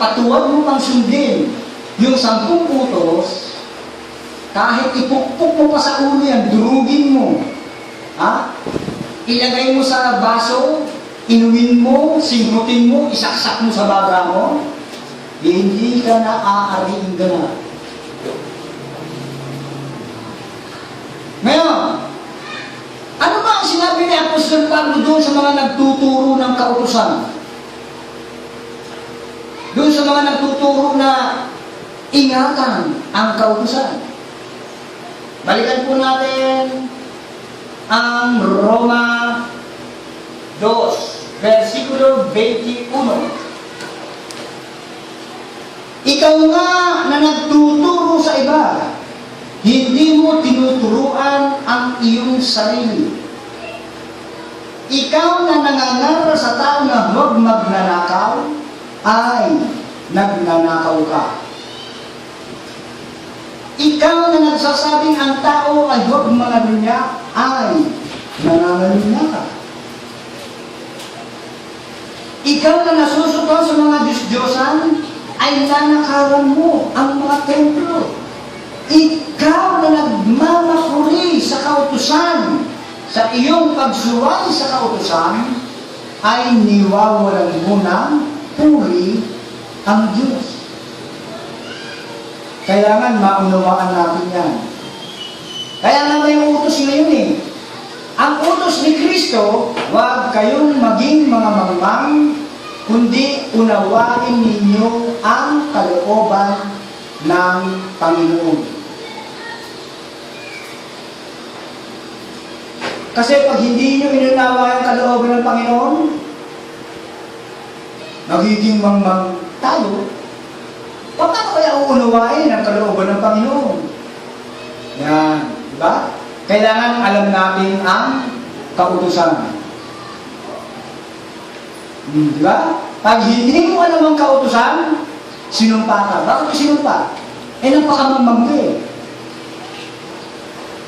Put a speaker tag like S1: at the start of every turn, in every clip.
S1: patuwad mo pang sundin yung sampung utos, kahit ipukpok mo pa sa ulo yan, durugin mo. Ha? Ilagay mo sa baso, inumin mo, singrutin mo, isaksak mo sa baga mo, hindi ka na aariing gana. Ngayon, ano ba ang sinabi ni Apostol Pablo doon sa mga nagtuturo ng kautusan? Doon sa mga nagtuturo na ingatan ang kautusan. Balikan po natin ang Roma 2, versikulo 21. Ikaw nga na nagtuturo sa iba, hindi mo tinuturuan ang iyong sarili. Ikaw na nangangaral sa tao na huwag magnanakaw, ay nagnanakaw ka. Ikaw na nagsasabing ang tao ay huwag mangalunya, ay nangangalunya ka. Ikaw na nasusuko sa mga Diyos-Diyosan, ay nanakawan mo ang mga templo. Ikaw na nagmamakuri sa kautusan, sa iyong pagsuway sa kautusan, ay niwawalan mo ng puri ang Diyos. Kailangan maunawaan natin yan. Kaya nga may utos ngayon eh. Ang utos ni Kristo, huwag kayong maging mga mangmang, kundi unawain ninyo ang kalooban ng Panginoon. Kasi pag hindi nyo inunawa yung kalooban ng Panginoon, nagiging mangmang tayo, paano kaya uunawain ang kalooban ng Panginoon? Yan, di ba? Kailangan alam natin ang kautusan. Hmm, di ba? Pag hindi mo alam ang kautusan, sinumpa ka. Bakit sinumpa? Eh, napakamamang ka eh.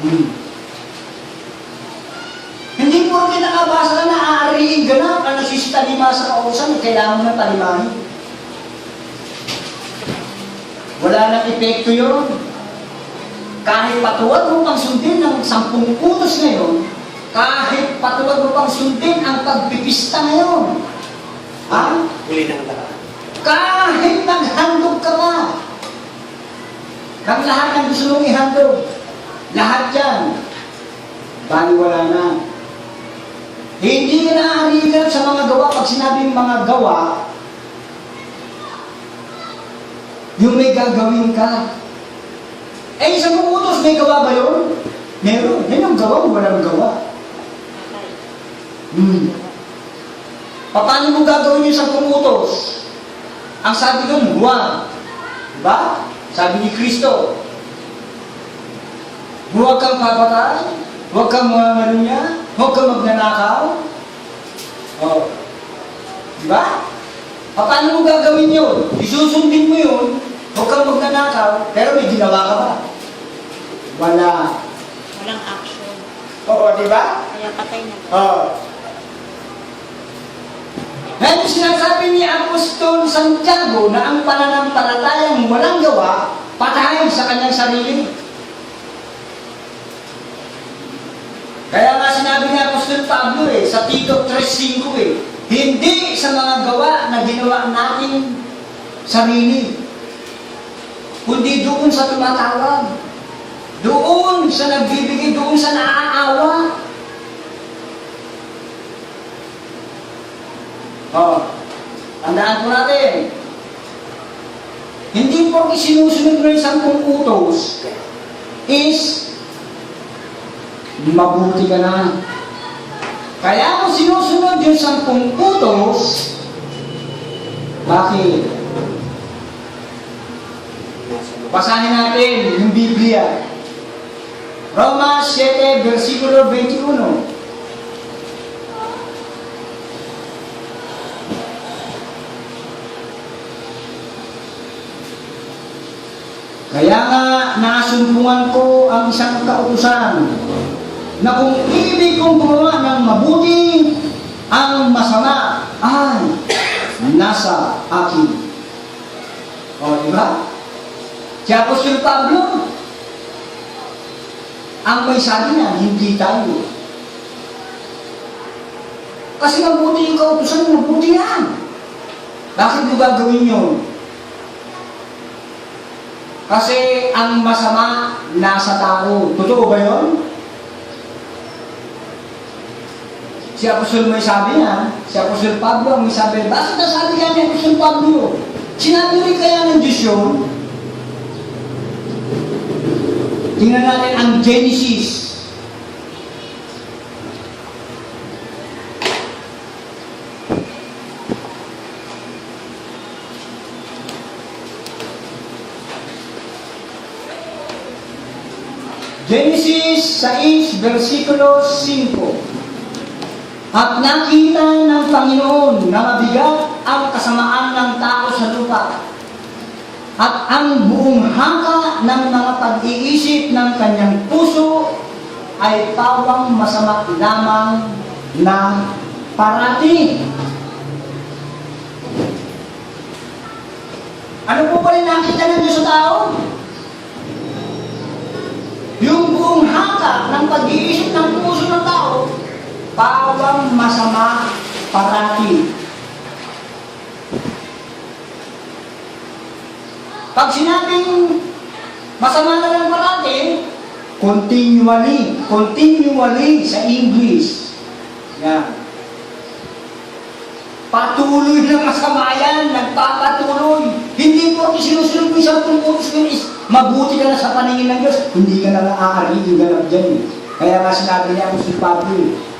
S1: Hmm. Rin nakabasa ka na aariin ganap ang nagsisitalima sa kautusan, kailangan mo na talimahin. Wala nang epekto yun. Kahit patuwad mo pang sundin ng sampung utos ngayon, kahit patuwad mo pang sundin ang pagpipista ngayon, ha?
S2: Huli ng nakaraan.
S1: Kahit naghandog ka pa, ng lahat ng gusto mong ihandog, lahat yan, baliwala na. Hindi naaarigan sa mga gawa. Pag sinabing mga gawa, yung may gagawin ka. Eh, sa utos, may gawa ba yun? Meron. Yan yung gawa, walang gawa. Hmm. Paano mo gagawin yung sa utos? Ang sabi doon, huwag. Diba? Sabi ni Kristo, huwag kang papatay, huwag kang mga niya, huwag kang magnanakaw. Oh. Diba? Paano mo gagawin yun? Isusundin mo yun, huwag kang magnanakaw, pero may ginawa ka ba? Wala.
S3: Walang action.
S1: Oo, di ba?
S3: Kaya patay na.
S1: Oo. Ngayon sinasabi ni Apostol Santiago na ang pananampalatayang walang gawa, patay sa kanyang sarili. Kaya nga sinabi ni Apostol Pablo eh, sa Tito 3.5 eh, hindi sa mga gawa na ginawa natin sarili, kundi doon sa tumatawag, doon sa nagbibigay, doon sa naaawa. Oh, tandaan po natin. Hindi po isinusunod mo yung sampung utos is mabuti ka na. Kaya kung sinusunod yung sampung utos, bakit? Basahin natin yung Biblia. Roma 7, versikulo 21. Kaya nga nasumpungan ko ang isang kautusan na kung ibig kong gumawa ng mabuti, ang masama ay nasa akin. O, di ba? Si Apostol Pablo, ang may sabi niya, hindi tayo. Kasi mabuti yung kautusan, mabuti yan. Bakit mo gagawin yun? Kasi ang masama nasa tao. Totoo ba yun? Si Apostol may sabi niya, si Apostol Pablo ang may sabi, bakit nasabi kaya ni Apostol Pablo? Sinabi rin kaya ng Diyos yun? Tingnan natin ang Genesis. Genesis 6, versikulo 5. At nakita ng Panginoon na mabigat ang kasamaan ng tao sa lupa at ang buong hangka ng mga pag-iisip ng kanyang puso ay pawang masama lamang na parati. Ano po rin nakita ng Diyos sa tao? Yung buong hangka ng pag-iisip pawang masama parati. Pag sinabing masama na lang parati, continually, continually sa English. Yan. Patuloy na masama yan, nagpapatuloy. Hindi po sinusunod mo isang tumutos mo is mabuti ka na sa paningin ng Diyos. Hindi ka na naaari ganap dyan. Kaya nga sinabi niya ako si Pablo.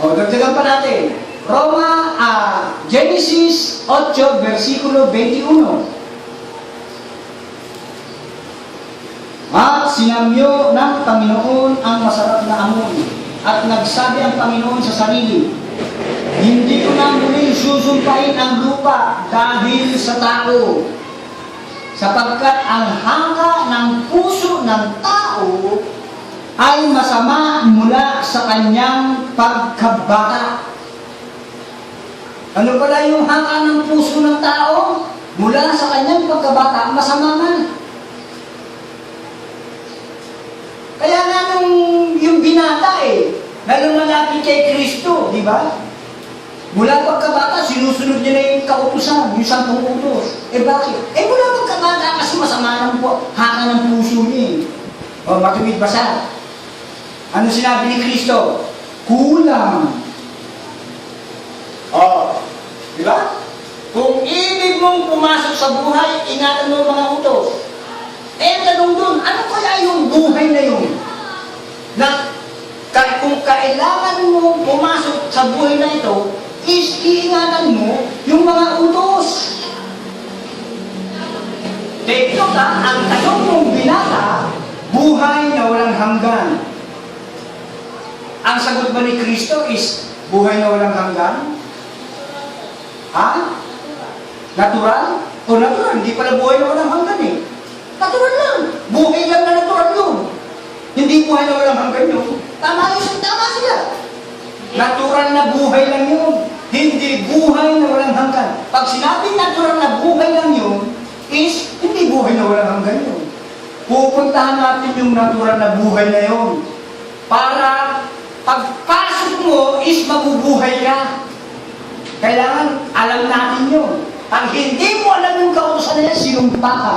S1: O, dagdagan pa natin. Roma, ah, Genesis 8, versikulo 21. At sinamyo ng Panginoon ang masarap na amoy. At nagsabi ang Panginoon sa sarili, Hindi ko na muling susumpain ang lupa dahil sa tao. Sapagkat ang hangka ng puso ng tao ay masama mula sa kanyang pagkabata. Ano pala yung hangka ng puso ng tao? Mula sa kanyang pagkabata, masama man. Kaya nga nung yung binata eh, na lumalapit kay Kristo, di ba? Mula pagkabata, sinusunod niya na yung kautusan, yung sampung utos. Eh bakit? Eh mula pagkabata kasi masama ng po, haka ng puso niya eh. O matuwid basa. Ano sinabi ni Kristo? Kulang. Oh, di ba? Kung ibig mong pumasok sa buhay, ingatan mo mga utos. Eh, tanong doon, ano kaya yung buhay na yun? Na ka, kung kailangan mo pumasok sa buhay na ito, is iingatan mo yung mga utos. Take note ang tanong mong binata, buhay na walang hanggan. Ang sagot ba ni Kristo is, buhay na walang hanggan? Ha? Natural? O natural, hindi pala buhay na walang hanggan eh. Natural lang. Buhay lang na natural yun. Hindi buhay na walang hanggan yun. Tama yun, tama sila. Natural na buhay lang yun. Hindi buhay na walang hanggan. Pag sinabing natural na buhay lang yun, is hindi buhay na walang hanggan yun. Pupuntahan natin yung natural na buhay na yun. Para pagpasok mo is mabubuhay ka. Kailangan alam natin yun. Pag hindi mo alam yung kautusan na yan, sinumpa ka.